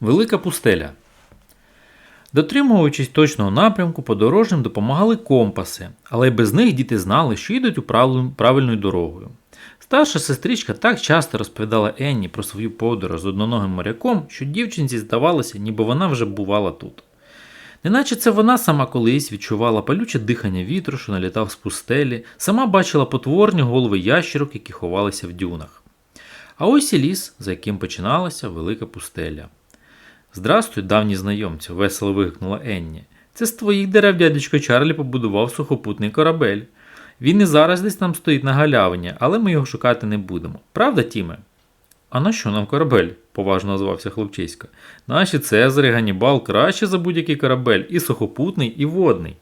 Велика пустеля. Дотримуючись точного напрямку, подорожнім допомагали компаси, але й без них діти знали, що йдуть правильною дорогою. Старша сестричка так часто розповідала Енні про свою подорож з одноногим моряком, що дівчинці здавалося, ніби вона вже бувала тут. Неначе це вона сама колись відчувала палюче дихання вітру, що налітав з пустелі, сама бачила потворні голови ящерок, які ховалися в дюнах. А ось і ліс, за яким починалася велика пустеля. Здрастуй, давні знайомці, весело вигукнула Енні. Це з твоїх дерев дядечко Чарлі побудував сухопутний корабель. Він і зараз десь там стоїть на галявині, але ми його шукати не будемо. Правда, Тіме? А на що нам корабель? поважно озвався хлопчисько. Наші Цезарі, Ганібал краще за будь-який корабель, і сухопутний, і водний.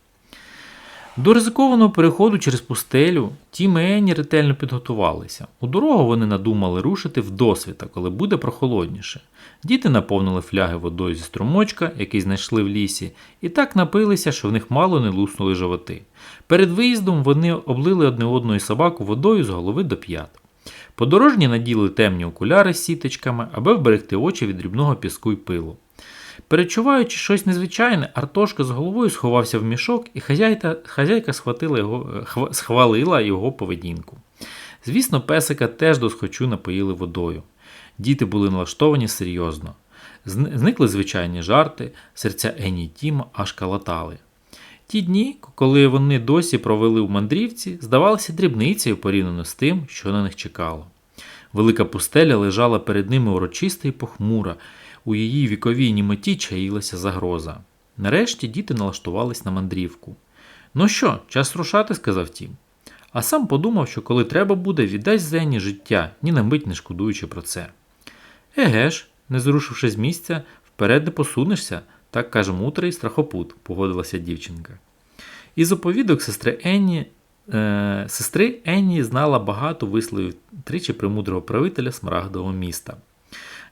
До ризикованого переходу через пустелю Тім і ретельно підготувалися. У дорогу вони надумали рушити в досвіта, коли буде прохолодніше. Діти наповнили фляги водою зі струмочка, який знайшли в лісі, і так напилися, що в них мало не луснули животи. Перед виїздом вони облили одне одну і собаку водою з голови до п'ят. Подорожні наділи темні окуляри з сіточками, аби вберегти очі від дрібного піску й пилу. Перечуваючи щось незвичайне, Артошка з головою сховався в мішок, і хазяйка, хазяйка схватила його, е, хва- схвалила його поведінку. Звісно, песика теж досхочу напоїли водою. Діти були налаштовані серйозно. Зникли звичайні жарти, серця Ені Тіма аж калатали. Ті дні, коли вони досі провели в мандрівці, здавалися дрібницею порівняно з тим, що на них чекало. Велика пустеля лежала перед ними урочиста і похмура, у її віковій німоті чаїлася загроза. Нарешті діти налаштувались на мандрівку. Ну що, час рушати, сказав Тім. А сам подумав, що коли треба буде, віддасть Зені життя, ні на мить не шкодуючи про це. Еге ж, не зрушивши з місця, вперед не посунешся, так каже мудрий страхопут, погодилася дівчинка. Із оповідок сестри Енні, е, сестри Енні знала багато висловів тричі премудрого правителя Смарагдового міста.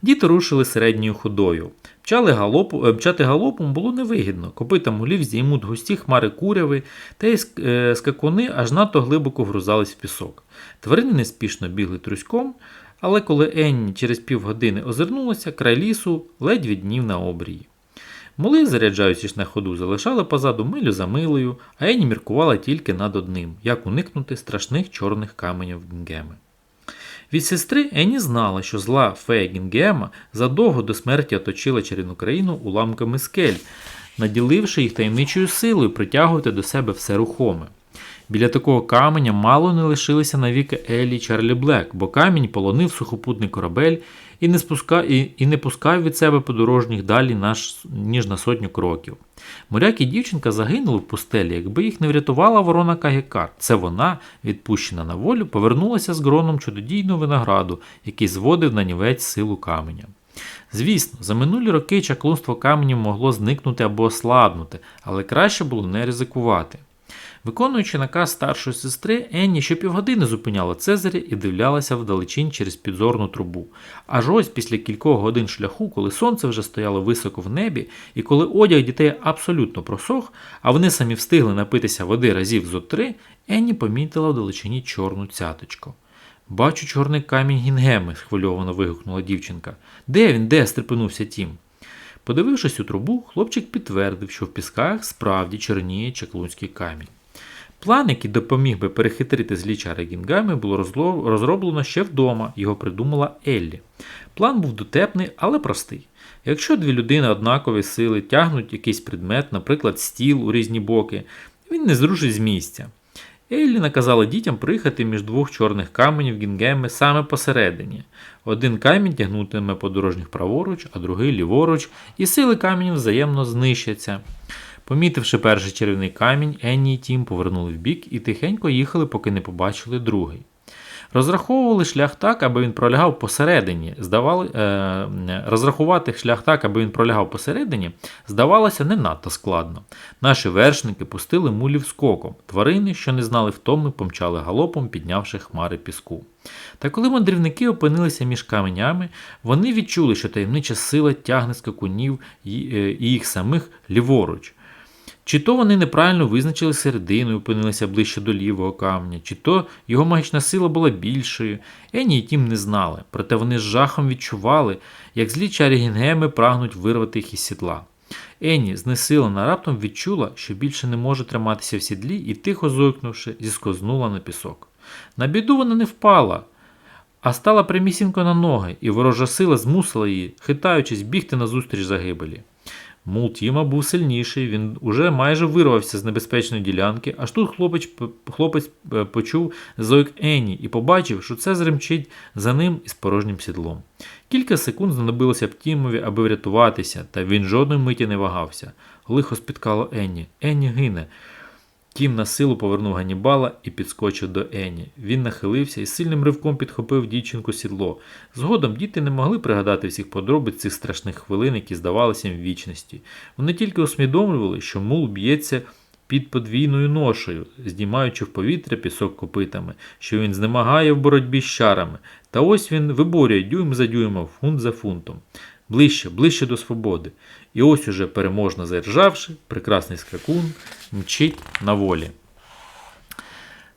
Діти рушили середньою ходою. Пчали галопу, е, Мчати галопом було невигідно. Копита мулів зіймуть густі хмари куряви, та й е, скакуни аж надто глибоко вгрузались в пісок. Тварини неспішно бігли трюськом, але коли Енні через півгодини озирнулася, край лісу ледь віднів на обрії. Мули, заряджаючись на ходу, залишали позаду милю за милою, а Енні міркувала тільки над одним, як уникнути страшних чорних каменів Гінгеми. Від сестри Ені знала, що зла фея Гінгема задовго до смерті оточила чарівну країну уламками скель, наділивши їх таємничою силою притягувати до себе все рухоме. Біля такого каменя мало не лишилися навіки Елі Чарлі Блек, бо камінь полонив сухопутний корабель і не, спуска... і... не пускав від себе подорожніх далі наш... ніж на сотню кроків. Моряк і дівчинка загинули в пустелі, якби їх не врятувала ворона Кагекар. Це вона, відпущена на волю, повернулася з гроном чудодійного винограду, який зводив на нівець силу каменя. Звісно, за минулі роки чаклунство каменів могло зникнути або ослабнути, але краще було не ризикувати. Виконуючи наказ старшої сестри, Енні щопівгодини зупиняла Цезаря і дивлялася вдалечінь через підзорну трубу. Аж ось після кількох годин шляху, коли сонце вже стояло високо в небі, і коли одяг дітей абсолютно просох, а вони самі встигли напитися води разів зо три, Енні помітила вдалечині чорну цяточку. Бачу чорний камінь Гінгеми, схвильовано вигукнула дівчинка. Де він, де? стрепенувся Тім. Подивившись у трубу, хлопчик підтвердив, що в пісках справді чорніє чаклунський камінь. План, який допоміг би перехитрити злі чари Гінгами, було розроблено ще вдома, його придумала Еллі. План був дотепний, але простий. Якщо дві людини однакові сили тягнуть якийсь предмет, наприклад, стіл у різні боки, він не зрушить з місця. Еллі наказала дітям приїхати між двох чорних каменів Гінгеми саме посередині. Один камінь тягнутиме подорожніх праворуч, а другий ліворуч, і сили каменів взаємно знищаться. Помітивши перший чарівний камінь, Енні і Тім повернули вбік і тихенько їхали, поки не побачили другий. Розраховували шлях так, аби він пролягав посередині. Здавали, е, розрахувати шлях так, аби він пролягав посередині, здавалося не надто складно. Наші вершники пустили мулів скоком. Тварини, що не знали втоми, помчали галопом, піднявши хмари піску. Та коли мандрівники опинилися між каменями, вони відчули, що таємнича сила тягне скакунів е, і їх самих ліворуч. Чи то вони неправильно визначили середину і опинилися ближче до лівого камня, чи то його магічна сила була більшою. Ені і тім не знали, проте вони з жахом відчували, як злі чарі Гінгеми прагнуть вирвати їх із сідла. Ені, знесилена, раптом відчула, що більше не може триматися в сідлі і, тихо зойкнувши, зіскознула на пісок. На біду вона не впала, а стала прямісінько на ноги, і ворожа сила змусила її, хитаючись, бігти назустріч загибелі. Мул Тіма був сильніший, він уже майже вирвався з небезпечної ділянки, аж тут хлопець, хлопець е, почув зойк Енні і побачив, що це зремчить за ним із порожнім сідлом. Кілька секунд знадобилося б Тімові, аби врятуватися, та він жодної миті не вагався. Лихо спіткало Енні. Енні гине. Тім на силу повернув Ганібала і підскочив до Ені. Він нахилився і сильним ривком підхопив дівчинку сідло. Згодом діти не могли пригадати всіх подробиць цих страшних хвилин, які здавалися їм вічності. Вони тільки усвідомлювали, що мул б'ється під подвійною ношею, здіймаючи в повітря пісок копитами, що він знемагає в боротьбі з чарами. Та ось він виборює дюйм за дюймом, фунт за фунтом. Ближче, ближче до свободи. І ось уже переможно заржавши, прекрасний скакун мчить на волі.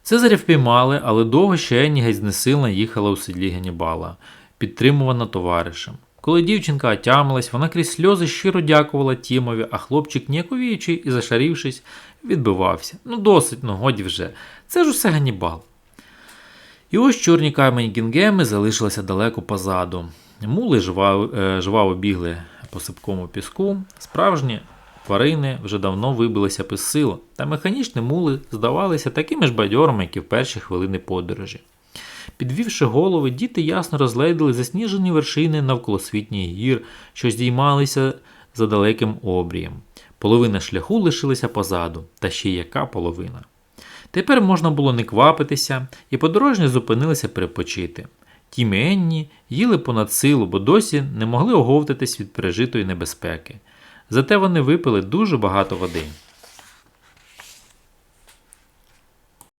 Цезаря впіймали, але довго ще Енні геть їхала у сідлі Ганнібала, підтримувана товаришем. Коли дівчинка отямилась, вона крізь сльози щиро дякувала Тімові, а хлопчик, ніяковіючи і зашарівшись, відбивався. Ну, досить, ну годі вже. Це ж усе Ганнібал. І ось чорні камені Гінгеми залишилися далеко позаду. Мули жваво, е, жваво бігли по сипкому піску. Справжні тварини вже давно вибилися без сил, та механічні мули здавалися такими ж бадьорами, як і в перші хвилини подорожі. Підвівши голови, діти ясно розгледіли засніжені вершини навколосвітніх гір, що здіймалися за далеким обрієм. Половина шляху лишилася позаду, та ще яка половина. Тепер можна було не квапитися, і подорожні зупинилися перепочити. Тім і Енні їли понад силу, бо досі не могли оговтатись від пережитої небезпеки. Зате вони випили дуже багато води.